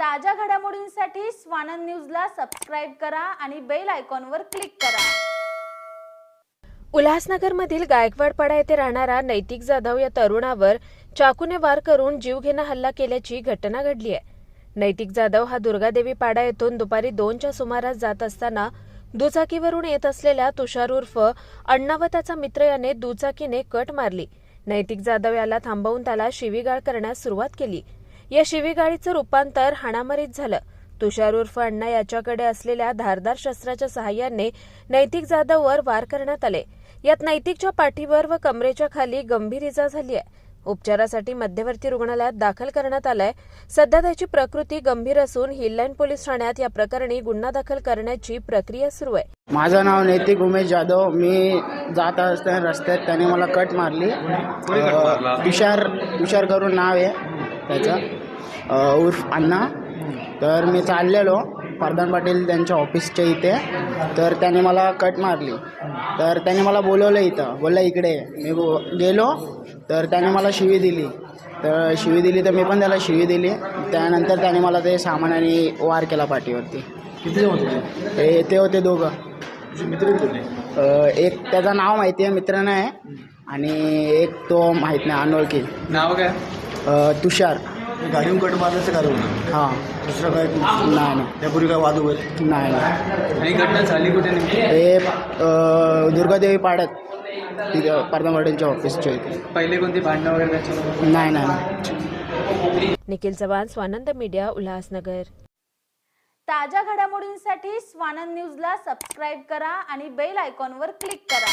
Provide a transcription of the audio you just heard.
ताज्या घडामोडींसाठी स्वानंद न्यूजला सबस्क्राईब करा आणि बेल आयकॉनवर क्लिक करा. उल्हासनगरमधील गायकवाडपाडा येथे राहणारा नैतिक जाधव या तरुणावर चाकूने वार करून जीवघेणा हल्ला केल्याची घटना घडली आहे. नैतिक जाधव हा दुर्गादेवी पाडा येथून दुपारी दोनच्या सुमारास जात असताना दुचाकीवरून येत असलेल्या तुषार उर्फ अण्णा व त्याचा मित्र याने दुचाकीने कट मारली. नैतिक जाधव याला थांबवून त्याला शिवीगाळ करण्यास सुरुवात केली. या शिवीगाळीचं रूपांतर हाणामारीत झालं. तुषार उर्फ अण्णा याच्याकडे असलेल्या धारदार शस्त्राच्या सहाय्याने नैतिक जाधववर वार करण्यात आले. यात नैतिकच्या पाठीवर व कमरेच्या खाली गंभीर इजा झाली आहे. उपचारासाठी मध्यवर्ती रुग्णालयात दाखल करण्यात आलाय. सध्या त्याची प्रकृती गंभीर असून हिललाईन पोलीस ठाण्यात या प्रकरणी गुन्हा दाखल करण्याची प्रक्रिया सुरू आहे. माझं नाव नैतिक उमेश जाधव. मी जात असताना रस्त्यात त्याने मला कट मारली. तुषार तुषार करून नाव आहे त्याचं. उर्फ अण्णा. तर मी चाललेलो प्रधान पाटील त्यांच्या ऑफिसच्या इथे. तर त्याने मला कट मारली. तर त्याने मला बोलवलं इथं. बोलला इकडे. मी बो गेलो. तर त्याने मला शिवी दिली. तर शिवी दिली तर मी पण त्याला शिवी दिली. त्यानंतर त्याने मला ते सामानाने वार केला पाठीवरती. किती होते? ते? होते दोघं. मित्र एक त्याचं नाव माहिती आहे मित्र नाही. आणि एक तो माहीत नाही अनोळखी. नाव काय? अ, तुषार गाडीहून कट मारण्याचं कारण होतं हां. दुसरं काय? नाही नाही. त्यापूर्वी काय वाद वगैरे नाही नाही. आणि घटना झाली कुठे नेमकी? हे अ, दुर्गादेवी पाड्यात तिथं प्रधान पाटीलच्या ऑफिसच्या इथे. पहिले कोणती भांडणं वगैरे त्याच्यावर नाही नाही नाही. निखिल चव्हाण स्वानंद मीडिया उल्हासनगर. ताज्या घडामोडींसाठी स्वानंद न्यूजला सबस्क्राईब करा आणि बेल आयकॉनवर क्लिक करा.